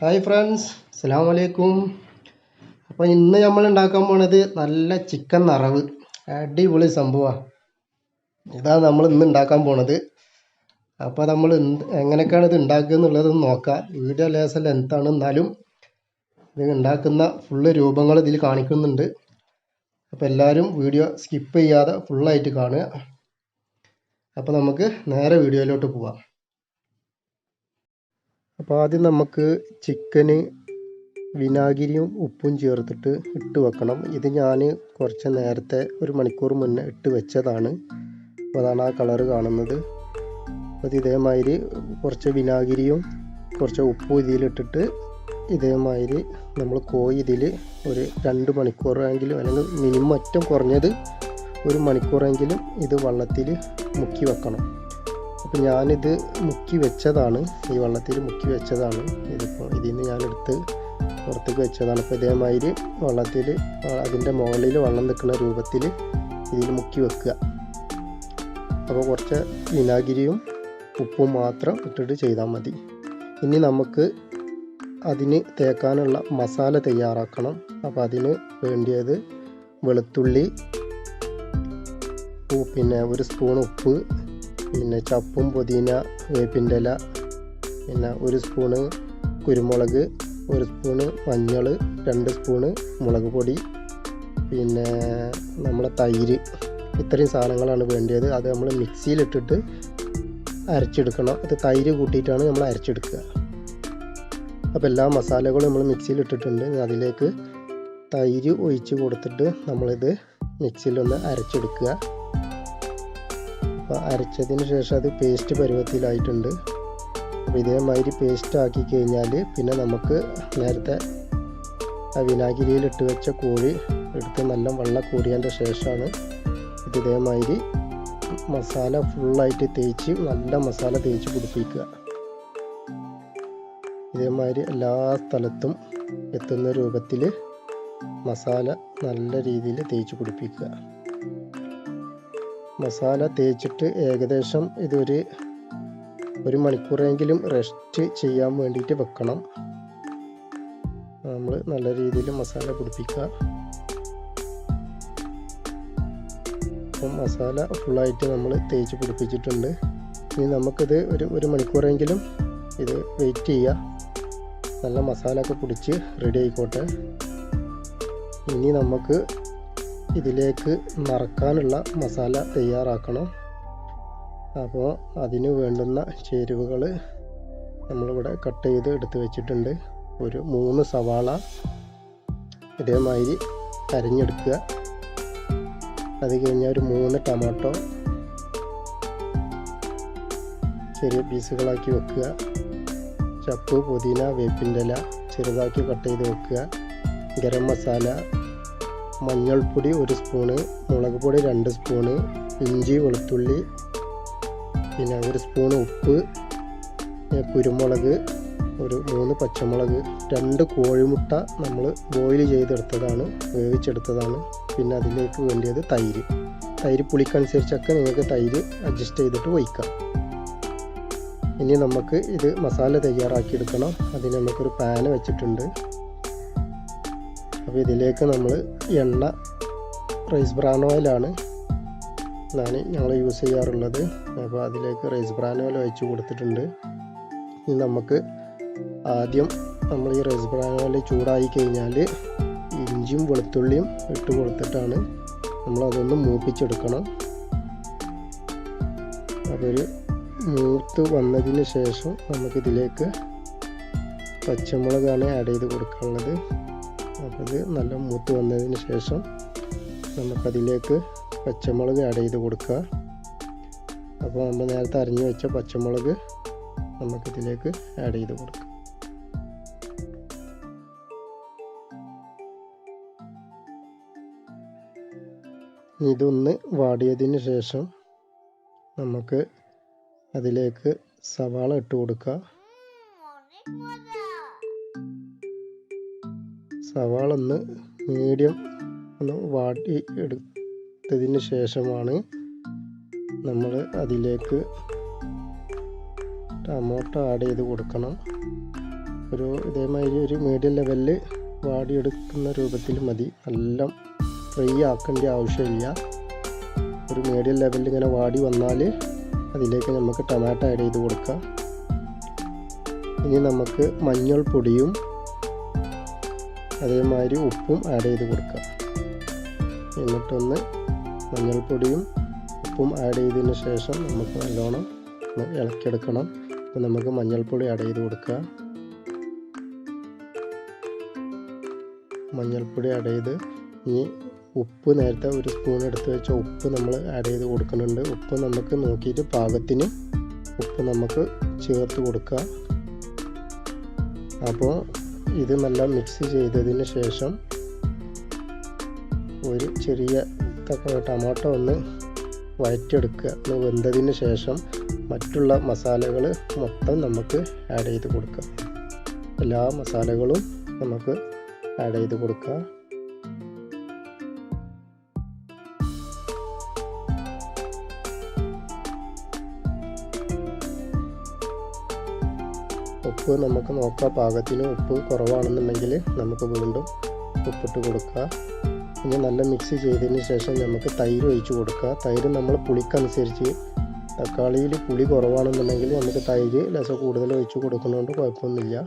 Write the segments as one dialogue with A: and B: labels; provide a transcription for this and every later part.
A: Hi friends അസ്സാം വലൈക്കും അപ്പോൾ ഇന്ന് നമ്മൾ ഉണ്ടാക്കാൻ പോണത് നല്ല ചിക്കൻ നിറവ്. അടിപൊളി സംഭവമാണ് ഇതാണ് നമ്മൾ ഇന്ന് ഉണ്ടാക്കാൻ പോണത്. അപ്പോൾ നമ്മൾ എങ്ങനെയൊക്കെയാണ് ഇത് ഉണ്ടാക്കുക എന്നുള്ളത് നോക്കാം. വീഡിയോ ലേസൽ എന്താണ് എന്നാലും ഇത് ഉണ്ടാക്കുന്ന ഫുള്ള് രൂപങ്ങൾ ഇതിൽ കാണിക്കുന്നുണ്ട്. അപ്പോൾ എല്ലാവരും വീഡിയോ സ്കിപ്പ് ചെയ്യാതെ ഫുള്ളായിട്ട് കാണുക. അപ്പോൾ നമുക്ക് നേരെ വീഡിയോയിലോട്ട് പോവാം. അപ്പോൾ ആദ്യം നമുക്ക് ചിക്കന് വിനാഗിരിയും ഉപ്പും ചേർത്തിട്ട് ഇട്ട് വെക്കണം. ഇത് ഞാൻ കുറച്ച് നേരത്തെ ഒരു മണിക്കൂർ മുന്നേ ഇട്ട് വെച്ചതാണ്. അപ്പോൾ അതാണ് ആ കളറ് കാണുന്നത്. അപ്പോൾ ഇതേമാതിരി കുറച്ച് വിനാഗിരിയും കുറച്ച് ഉപ്പും ഇതിലിട്ടിട്ട് ഇതേമാതിരി നമ്മൾ കോഴി ഇതിൽ ഒരു രണ്ട് മണിക്കൂറെങ്കിലും അല്ലെങ്കിൽ മിനിമം ഏറ്റവും കുറഞ്ഞത് ഒരു മണിക്കൂറെങ്കിലും ഇത് വെള്ളത്തിൽ മുക്കി വെക്കണം. അപ്പോൾ ഞാനിത് മുക്കി വെച്ചതാണ്. ഈ വെള്ളത്തിൽ മുക്കി വെച്ചതാണ്. ഇതിപ്പോൾ ഇതിൽ നിന്ന് ഞാനെടുത്ത് പുറത്തേക്ക് വെച്ചതാണ്. അപ്പോൾ ഇതേമാതിരി വെള്ളത്തിൽ അതിന്റെ മുകളിൽ വെള്ളം നിൽക്കുന്ന രൂപത്തിൽ ഇതിൽ മുക്കി വെക്കുക. അപ്പോൾ കുറച്ച് വിനാഗിരിയും ഉപ്പും മാത്രം ഇട്ടിട്ട് ചെയ്താൽ മതി. ഇനി നമുക്ക് അതിന് തേക്കാനുള്ള മസാല തയ്യാറാക്കണം. അപ്പോൾ അതിന് വേണ്ടിയത് വെളുത്തുള്ളി പിന്നെ ഒരു സ്പൂൺ ഉപ്പ് പിന്നെ ചപ്പും പുതിന വേപ്പിന്റെ ഇല പിന്നെ ഒരു സ്പൂണ് കുരുമുളക് ഒരു സ്പൂണ് മഞ്ഞൾ രണ്ട് സ്പൂണ് മുളക് പൊടി പിന്നെ നമ്മളെ തൈര്. ഇത്രയും സാധനങ്ങളാണ് വേണ്ടത് അത് നമ്മൾ മിക്സിയിലിട്ടിട്ട് അരച്ചെടുക്കണം. അത് തൈര് കൂട്ടിയിട്ടാണ് നമ്മൾ അരച്ചെടുക്കുക. അപ്പോൾ എല്ലാ മസാലകളും നമ്മൾ മിക്സിയിൽ ഇട്ടിട്ടുണ്ട് അതിലേക്ക് തൈര് ഒഴിച്ച് കൊടുത്തിട്ട് നമ്മളിത് മിക്സിയിലൊന്ന് അരച്ചെടുക്കുക. അപ്പോൾ അരച്ചതിന് ശേഷം അത് പേസ്റ്റ് പരുവത്തിലായിട്ടുണ്ട്. അപ്പോൾ ഇതേമാതിരി പേസ്റ്റ് ആക്കി കഴിഞ്ഞാൽ പിന്നെ നമുക്ക് നേരത്തെ ആ വിനാഗിരിയിൽ ഇട്ട് വെച്ച കോഴി എടുത്ത് നല്ല വെള്ളം കൂടിയതിന്റെ ശേഷമാണ് ഇത് ഇതേമാതിരി മസാല ഫുള്ളായിട്ട് തേച്ച് നല്ല മസാല തേച്ച് പിടിപ്പിക്കുക. ഇതേമാതിരി എല്ലാ സ്ഥലത്തും എത്തുന്ന രൂപത്തിൽ മസാല നല്ല രീതിയിൽ തേച്ച് പിടിപ്പിക്കുക. മസാല തേച്ചിട്ട് ഏകദേശം ഇതൊരു ഒരു മണിക്കൂറെങ്കിലും റെസ്റ്റ് ചെയ്യാൻ വേണ്ടിയിട്ട് വെക്കണം. നമ്മൾ നല്ല രീതിയിൽ മസാല പിടിപ്പിക്കുക. അപ്പം മസാല ഫുള്ളായിട്ട് നമ്മൾ തേച്ച് പിടിപ്പിച്ചിട്ടുണ്ട്. ഇനി നമുക്കിത് ഒരു ഒരു മണിക്കൂറെങ്കിലും ഇത് വെയിറ്റ് ചെയ്യുക. നല്ല മസാല ഒക്കെ പിടിച്ച് റെഡി ആയിക്കോട്ടെ. ഇനി നമുക്ക് ഇതിലേക്ക് നിറക്കാനുള്ള മസാല തയ്യാറാക്കണം. അപ്പോൾ അതിന് വേണ്ടുന്ന ചേരുവകൾ നമ്മളിവിടെ കട്ട് ചെയ്ത് എടുത്ത് വെച്ചിട്ടുണ്ട്. ഒരു മൂന്ന് സവാള ഇതേമാതിരി അരിഞ്ഞെടുക്കുക. അത് കഴിഞ്ഞാൽ ഒരു മൂന്ന് ടൊമാറ്റോ ചെറിയ പീസുകളാക്കി വെക്കുക. ചപ്പ് പുതിന വേപ്പിന്റെ ഇല ചെറുതാക്കി കട്ട് ചെയ്ത് വെക്കുക. ഗരം മസാല മഞ്ഞൾപ്പൊടി ഒരു സ്പൂണ് മുളക് പൊടി രണ്ട് സ്പൂണ് ഇഞ്ചി വെളുത്തുള്ളി പിന്നെ ഒരു സ്പൂൺ ഉപ്പ് കുരുമുളക് ഒരു മൂന്ന് പച്ചമുളക് രണ്ട് കോഴിമുട്ട നമ്മൾ ബോയിൽ ചെയ്തെടുത്തതാണ് വേവിച്ചെടുത്തതാണ്. പിന്നെ അതിലേക്ക് വേണ്ടിയത് തൈര്. തൈര് പുളിക്കനുസരിച്ചൊക്കെ നിങ്ങൾക്ക് തൈര് അഡ്ജസ്റ്റ് ചെയ്തിട്ട് ഒഴിക്കാം ഇനി നമുക്ക് ഇത് മസാല തയ്യാറാക്കിയെടുക്കണം. അതിന് നമുക്കൊരു പാന് വെച്ചിട്ടുണ്ട്. അപ്പോൾ ഇതിലേക്ക് നമ്മൾ എണ്ണ റൈസ് ബ്രാൻ ഓയിലാണ് ഞാൻ ഞങ്ങൾ യൂസ് ചെയ്യാറുള്ളത്. അപ്പോൾ അതിലേക്ക് റൈസ് ബ്രാൻ ഓയിൽ ഒഴിച്ച് കൊടുത്തിട്ടുണ്ട്. ഇനി നമുക്ക് ആദ്യം നമ്മൾ ഈ റൈസ് ബ്രാൻ ഓയിൽ ചൂടായി കഴിഞ്ഞാൽ ഇഞ്ചിയും വെളുത്തുള്ളിയും ഇട്ട് കൊടുത്തിട്ടാണ് നമ്മളതൊന്ന് മൂപ്പിച്ചെടുക്കണം. അതൊരു മൂത്ത് വന്നതിന് ശേഷം നമുക്കിതിലേക്ക് പച്ചമുളകാണ് ആഡ് ചെയ്ത് കൊടുക്കാനുള്ളത്. അപ്പോൾ ഇത് നല്ല മൂത്ത് വന്നതിന് ശേഷം നമുക്കതിലേക്ക് പച്ചമുളക് ആഡ് ചെയ്ത് കൊടുക്കുക. അപ്പോൾ നമ്മൾ നേരത്തെ അരിഞ്ഞു വെച്ച പച്ചമുളക് നമുക്കിതിലേക്ക് ആഡ് ചെയ്ത് കൊടുക്കുക ഇതൊന്ന് വാടിയതിന് ശേഷം നമുക്ക് അതിലേക്ക് സവാള ഇട്ട് കൊടുക്കുക സവാള ഒന്ന് മീഡിയം ഒന്ന് വാട്ടി എടുത്തതിന് ശേഷമാണ് നമ്മൾ അതിലേക്ക് ടൊമാറ്റോ ആഡ് ചെയ്ത് കൊടുക്കണം. ഒരു ഇതേമാതിരി ഒരു മീഡിയം ലെവലിൽ വാടിയെടുക്കുന്ന രൂപത്തിൽ മതി. നല്ല ഫ്രൈ ആക്കേണ്ട ആവശ്യമില്ല. ഒരു മീഡിയം ലെവലിൽ ഇങ്ങനെ വാടി വന്നാൽ അതിലേക്ക് നമുക്ക് ടൊമാറ്റോ ആഡ് ചെയ്ത് കൊടുക്കാം. ഇനി നമുക്ക് മഞ്ഞൾപ്പൊടിയും അതേമാതിരി ഉപ്പും ആഡ് ചെയ്ത് കൊടുക്കുക. എന്നിട്ടൊന്ന് മഞ്ഞൾപ്പൊടിയും ഉപ്പും ആഡ് ചെയ്തതിന് ശേഷം നമുക്ക് നല്ലോണം ഇളക്കിയെടുക്കണം. അപ്പോൾ നമുക്ക് മഞ്ഞൾപ്പൊടി ആഡ് ചെയ്ത് കൊടുക്കുക. മഞ്ഞൾപ്പൊടി ആഡ് ചെയ്ത് ഇനി ഉപ്പ് നേരത്തെ ഒരു സ്പൂൺ എടുത്ത് വെച്ച ഉപ്പ് നമ്മൾ ആഡ് ചെയ്ത് കൊടുക്കുന്നുണ്ട്. ഉപ്പ് നമുക്ക് നോക്കിയിട്ട് പാകത്തിന് ഉപ്പ് നമുക്ക് ചേർത്ത് കൊടുക്കുക. അപ്പോൾ ഇത് നല്ല മിക്സ് ചെയ്തതിന് ശേഷം ഒരു ചെറിയ ടൊമാറ്റോ ഒന്ന് വഴറ്റെടുക്കുക ഒന്ന് വെന്തതിന് ശേഷം മറ്റുള്ള മസാലകൾ മൊത്തം നമുക്ക് ആഡ് ചെയ്ത് കൊടുക്കുക എല്ലാ മസാലകളും നമുക്ക് ആഡ് ചെയ്ത് കൊടുക്കുക ഉപ്പ് നമുക്ക് നോക്കാം. പാകത്തിന് ഉപ്പ് കുറവാണെന്നുണ്ടെങ്കിൽ നമുക്ക് വീണ്ടും ഉപ്പിട്ട് കൊടുക്കുക ഇനി നല്ല മിക്സ് ചെയ്തതിന് ശേഷം നമുക്ക് തൈര് ഒഴിച്ച് കൊടുക്കുക തൈര് നമ്മൾ പുളിക്കനുസരിച്ച് തക്കാളിയിൽ പുളി കുറവാണെന്നുണ്ടെങ്കിൽ നമുക്ക് തൈര് രസം കൂടുതൽ ഒഴിച്ച് കൊടുക്കുന്നതുകൊണ്ട് കുഴപ്പമൊന്നുമില്ല.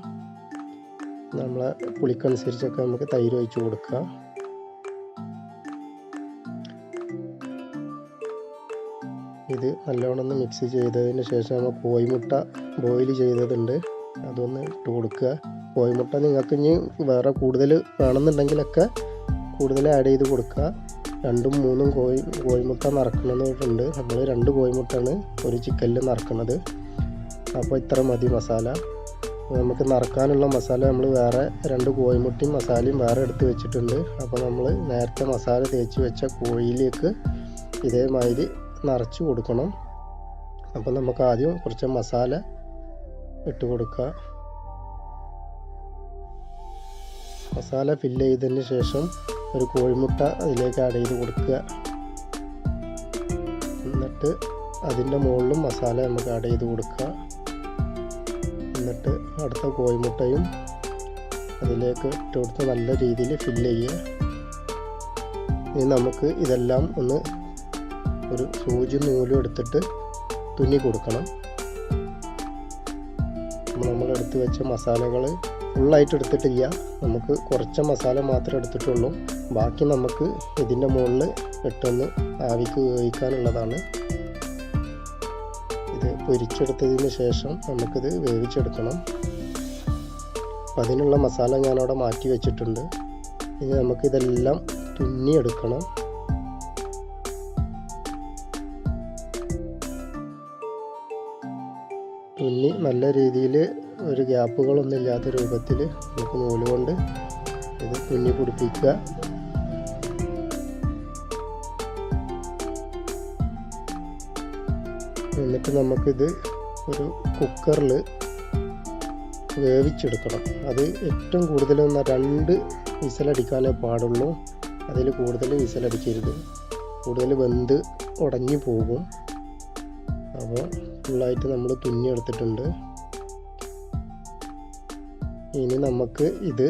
A: നമ്മളെ പുളിക്കനുസരിച്ചൊക്കെ നമുക്ക് തൈര് ഒഴിച്ച് കൊടുക്കുക ഇത് നല്ലോണം മിക്സ് ചെയ്തതിന് ശേഷം നമ്മൾ കോഴിമുട്ട ബോയിൽ ചെയ്തതുണ്ട്. അതൊന്ന് ഇട്ട് കൊടുക്കുക. കോഴിമുട്ട നിങ്ങൾക്ക് ഇനി വേറെ കൂടുതൽ വേണമെന്നുണ്ടെങ്കിലൊക്കെ കൂടുതൽ ആഡ് ചെയ്ത് കൊടുക്കുക. രണ്ടും മൂന്നും കോഴി കോഴിമുട്ട നിറക്കണമെന്നുണ്ട് നമ്മൾ രണ്ട് കോഴിമുട്ടയാണ് ഒരു ചിക്കനിൽ നിറക്കുന്നത് അപ്പോൾ ഇത്ര മതി മസാല. നമുക്ക് നിറക്കാനുള്ള മസാല നമ്മൾ വേറെ രണ്ട് കോഴിമുട്ടയും മസാലയും വേറെ എടുത്ത് വെച്ചിട്ടുണ്ട്. അപ്പോൾ നമ്മൾ നേരത്തെ മസാല തേച്ച് വെച്ച കോഴിയിലേക്ക് ഇതേമാതിരി നിറച്ച് കൊടുക്കണം. അപ്പോൾ നമുക്ക് ആദ്യം കുറച്ച് മസാല ഇട്ട് കൊടുക്കുക. മസാല ഫില്ല് ചെയ്തതിന് ശേഷം ഒരു കോഴിമുട്ട അതിലേക്ക് ആഡ് ചെയ്ത് കൊടുക്കുക. എന്നിട്ട് അതിന്റെ മുകളിലും മസാല നമുക്ക് ആഡ് ചെയ്ത് കൊടുക്കുക. എന്നിട്ട് അടുത്ത കോഴിമുട്ടയും അതിലേക്ക് ഇട്ട് കൊടുത്ത് നല്ല രീതിയിൽ ഫില്ല് ചെയ്യുക. ഇനി നമുക്ക് ഇതെല്ലാം ഒന്ന് ഒരു സൂചി നൂലും എടുത്തിട്ട് തുന്നി കൊടുക്കണം. അപ്പോൾ നമ്മൾ എടുത്ത് വെച്ച മസാലകൾ ഫുള്ളായിട്ട് എടുത്തിട്ടില്ല. നമുക്ക് കുറച്ച് മസാല മാത്രമേ എടുത്തിട്ടുള്ളൂ. ബാക്കി നമുക്ക് ഇതിന്റെ മുകളിൽ ഇട്ടൊന്ന് ആവിക്ക് ഉപയോഗിക്കാനുള്ളതാണ് ഇത് പൊരിച്ചെടുത്തതിന് ശേഷം നമുക്കിത് വേവിച്ചെടുക്കണം. അപ്പം അതിനുള്ള മസാല ഞാനവിടെ മാറ്റി വെച്ചിട്ടുണ്ട്. ഇനി നമുക്കിതെല്ലാം തുന്നിയെടുക്കണം. നല്ല രീതിയിൽ ഒരു ഗ്യാപ്പുകളൊന്നും ഇല്ലാത്ത രൂപത്തിൽ നമുക്ക് നൂൽ കൊണ്ട് ഇത് തുന്നി പിടിപ്പിക്കുക. എന്നിട്ട് നമുക്കിത് ഒരു കുക്കറിൽ വേവിച്ചെടുക്കണം. അത് ഏറ്റവും കൂടുതൽ രണ്ട് വിസലടിക്കാനേ പാടുള്ളൂ. അതിൽ കൂടുതൽ വിസലടിക്കരുത്. കൂടുതൽ വെന്ത് ഉടഞ്ഞു പോകും. അപ്പോൾ ഫുള്ളായിട്ട് നമ്മൾ തുന്നിയെടുത്തിട്ടുണ്ട്. ഇനി നമുക്ക് ഇത്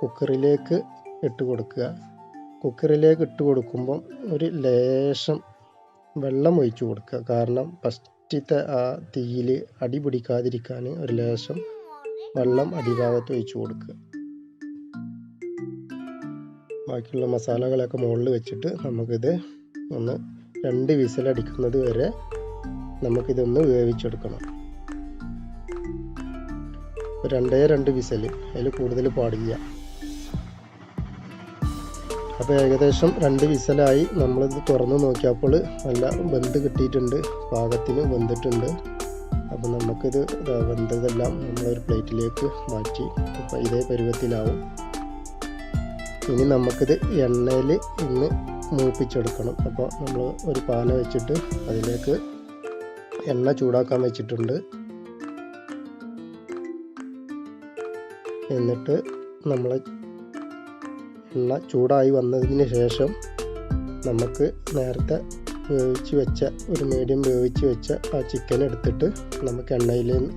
A: കുക്കറിലേക്ക് ഇട്ട് കൊടുക്കുക. കുക്കറിലേക്ക് ഇട്ട് കൊടുക്കുമ്പം ഒരു ലേശം വെള്ളം ഒഴിച്ചു കൊടുക്കുക. കാരണം ഫസ്റ്റത്തെ ആ തീയിൽ അടി പിടിക്കാതിരിക്കാൻ ഒരു ലേശം വെള്ളം അടിഭാഗത്ത് ഒഴിച്ചു കൊടുക്കുക. ബാക്കിയുള്ള മസാലകളൊക്കെ മുകളിൽ വെച്ചിട്ട് നമുക്കിത് ഒന്ന് രണ്ട് വിസിലടിക്കുന്നത് വരെ നമുക്കിതൊന്ന് വേവിച്ചെടുക്കണം. രണ്ടേ രണ്ട് വിസൽ അതിൽ കൂടുതൽ പാടില്ല. അപ്പോൾ ഏകദേശം രണ്ട് വിസലായി നമ്മളിത് തുറന്ന് നോക്കിയപ്പോൾ നല്ല വെന്ത് കിട്ടിയിട്ടുണ്ട്. പാകത്തിന് വെന്തിട്ടുണ്ട്. അപ്പോൾ നമുക്കിത് വെന്തതെല്ലാം നമ്മളൊരു പ്ലേറ്റിലേക്ക് മാറ്റി അപ്പോൾ ഇതേ പരുവത്തിലാവും. ഇനി നമുക്കിത് എണ്ണയിൽ ഇന്ന് മൂപ്പിച്ചെടുക്കണം. അപ്പോൾ നമ്മൾ ഒരു പാന വെച്ചിട്ട് അതിലേക്ക് എണ്ണ ചൂടാക്കാൻ വെച്ചിട്ടുണ്ട്. എന്നിട്ട് നമ്മൾ എണ്ണ ചൂടായി വന്നതിന് ശേഷം നമുക്ക് നേരത്തെ വേവിച്ച് വെച്ച ഒരു മീഡിയം വേവിച്ച് വെച്ച ആ ചിക്കൻ എടുത്തിട്ട് നമുക്ക് എണ്ണയിൽ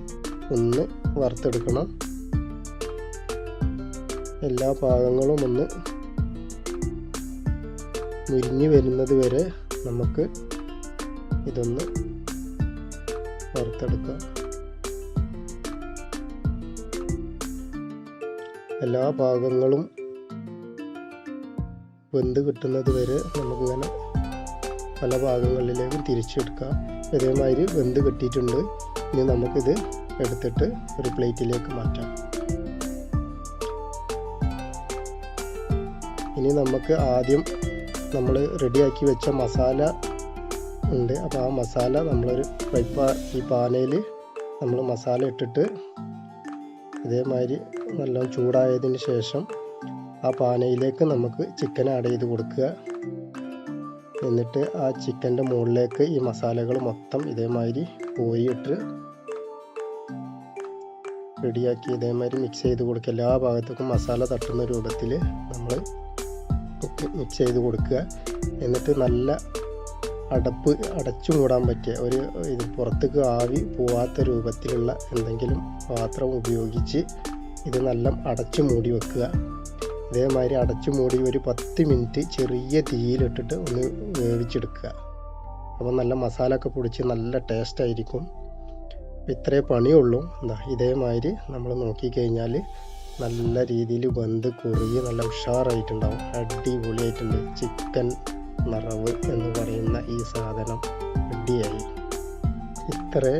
A: ഒന്ന് വറുത്തെടുക്കണം. എല്ലാ ഭാഗങ്ങളും ഒന്ന് മുരിഞ്ഞ് വരുന്നത് വരെ നമുക്ക് ഇതൊന്ന് വറുത്തെടുക്കാം എല്ലാ ഭാഗങ്ങളും വെന്ത് കിട്ടുന്നത് വരെ നമുക്കിങ്ങനെ പല ഭാഗങ്ങളിലേക്കും തിരിച്ചെടുക്കാം. ഇതേമാതിരി വെന്ത് കിട്ടിയിട്ടുണ്ട്. ഇനി നമുക്കിത് എടുത്തിട്ട് ഒരു പ്ലേറ്റിലേക്ക് മാറ്റാം. ഇനി നമുക്ക് ആദ്യം നമ്മൾ റെഡിയാക്കി വെച്ച മസാല ഉണ്ട്. അപ്പോൾ ആ മസാല നമ്മളൊരു ഫ്രൈ പാ ഈ പാനയിൽ നമ്മൾ മസാല ഇട്ടിട്ട് ഇതേമാതിരി നല്ല ചൂടായതിന് ശേഷം ആ പാനയിലേക്ക് നമുക്ക് ചിക്കൻ ആഡ് ചെയ്ത് കൊടുക്കുക. എന്നിട്ട് ആ ചിക്കന്റെ മുകളിലേക്ക് ഈ മസാലകൾ മൊത്തം ഇതേമാതിരി കോരിയിട്ട് റെഡിയാക്കി ഇതേമാതിരി മിക്സ് ചെയ്ത് കൊടുക്കുക. എല്ലാ ഭാഗത്തേക്കും മസാല തട്ടുന്ന രൂപത്തിൽ നമ്മൾ മിക്സ് ചെയ്ത് കൊടുക്കുക. എന്നിട്ട് നല്ല അടപ്പ് അടച്ചു മൂടാൻ പറ്റിയ ഒരു ഇത് പുറത്തേക്ക് ആവി പോവാത്ത രൂപത്തിലുള്ള എന്തെങ്കിലും പാത്രം ഉപയോഗിച്ച് ഇത് നല്ല അടച്ചു മൂടി വെക്കുക. ഇതേമാതിരി അടച്ചു മൂടി ഒരു പത്ത് മിനിറ്റ് ചെറിയ തീയിലിട്ടിട്ട് ഒന്ന് വേവിച്ചെടുക്കുക. അപ്പോൾ നല്ല മസാല ഒക്കെ പൊടിച്ച് നല്ല ടേസ്റ്റ് ആയിരിക്കും. ഇത്രേ പണിയുള്ളൂ. എന്താ ഇതേമാതിരി നമ്മൾ നോക്കിക്കഴിഞ്ഞാൽ നല്ല രീതിയിൽ വെന്ത് കുറുകി നല്ല ഉഷാറായിട്ടുണ്ടാവും. അടിപൊളിയായിട്ടുണ്ട്. ചിക്കൻ നിറവ് എന്ന് പറയുന്ന ഈ സാധനം റെഡിയായി. ഇത്രേ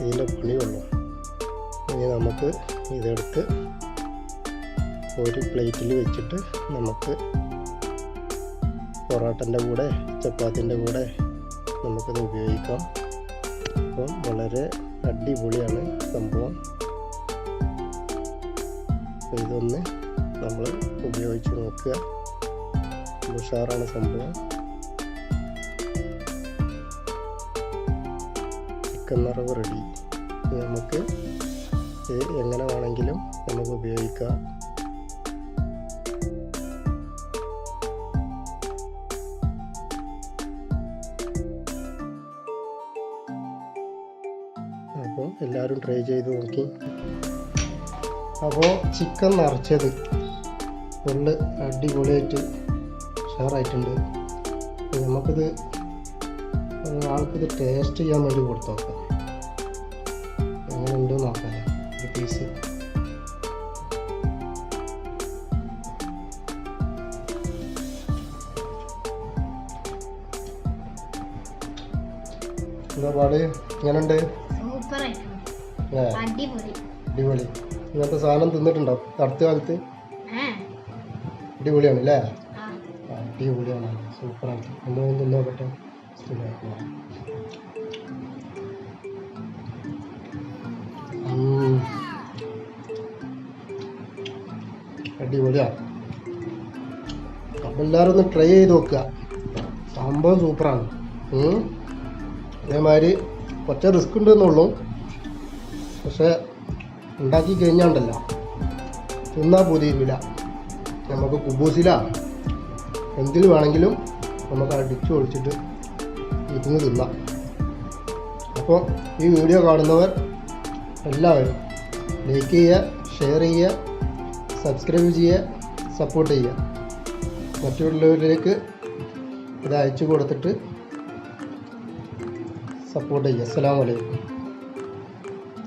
A: ഇതിന്റെ പണിയുള്ളൂ. ഇനി നമുക്ക് ഇതെടുത്ത് ഒരു പ്ലേറ്റിൽ വെച്ചിട്ട് നമുക്ക് പൊറോട്ടന്റെ കൂടെ ചപ്പാത്തിന്റെ കൂടെ നമുക്കത് ഉപയോഗിക്കാം. അപ്പം വളരെ അടിപൊളിയാണ് സംഭവം. ഇതൊന്ന് നമ്മൾ ഉപയോഗിച്ച് നോക്കുക. ഉഷാറാണ് സംഭവം. ചിക്കൻ നിറവ് റെഡി നമുക്ക് എങ്ങനെ വേണമെങ്കിലും നമുക്ക് ഉപയോഗിക്കാം. അപ്പോൾ എല്ലാവരും ട്രൈ ചെയ്ത് നോക്കി. അപ്പോൾ ചിക്കൻ നിറച്ചത് ഫുള്ള് അടിപൊളിയായിട്ട് ഉഷാറായിട്ടുണ്ട്. നമുക്കിത് ആൾക്കിത് ടേസ്റ്റ് ചെയ്യാൻ വേണ്ടി കൊടുത്തു നോക്കാം. എങ്ങനെയുണ്ട് നോക്കാം. ഒരു പീസ് എന്താ പാട്? എങ്ങനെയുണ്ട്?
B: ആയിട്ടുണ്ട് അടിപൊളി.
A: ഇങ്ങനത്തെ സാധനം തിന്നിട്ടുണ്ടോ? അടുത്ത കാലത്ത്? അടിപൊളിയാണ് അല്ലേ? അടിപൊളിയാണ്. സൂപ്പറാണ് തിന്നു നോക്കട്ടെ ഉം. അടിപൊളിയാ. അപ്പം എല്ലാവരും ഒന്ന് ട്രൈ ചെയ്ത് നോക്കുക. സംഭവം സൂപ്പറാണ്. അതേമാതിരി കുറച്ച് റിസ്ക് ഉണ്ടെന്നുള്ളൂ. പക്ഷെ ഉണ്ടാക്കി കഴിഞ്ഞാണ്ടല്ല. തിന്നാ പോതിരില്ല നമുക്ക് കുബൂസില. എന്തിൽ വേണമെങ്കിലും നമുക്ക് അടിച്ചു ഒളിച്ചിട്ട് ഇരുന്ന് അപ്പോൾ ഈ വീഡിയോ കാണുന്നവർ എല്ലാവരും ലൈക്ക് ചെയ്യുക ഷെയർ ചെയ്യുക സബ്സ്ക്രൈബ് ചെയ്യുക സപ്പോർട്ട് ചെയ്യുക. മറ്റുള്ളവരിലേക്ക് ഇത് അയച്ചു കൊടുത്തിട്ട് സപ്പോർട്ട് ചെയ്യുക. അസ്സാം അലൈക്കും.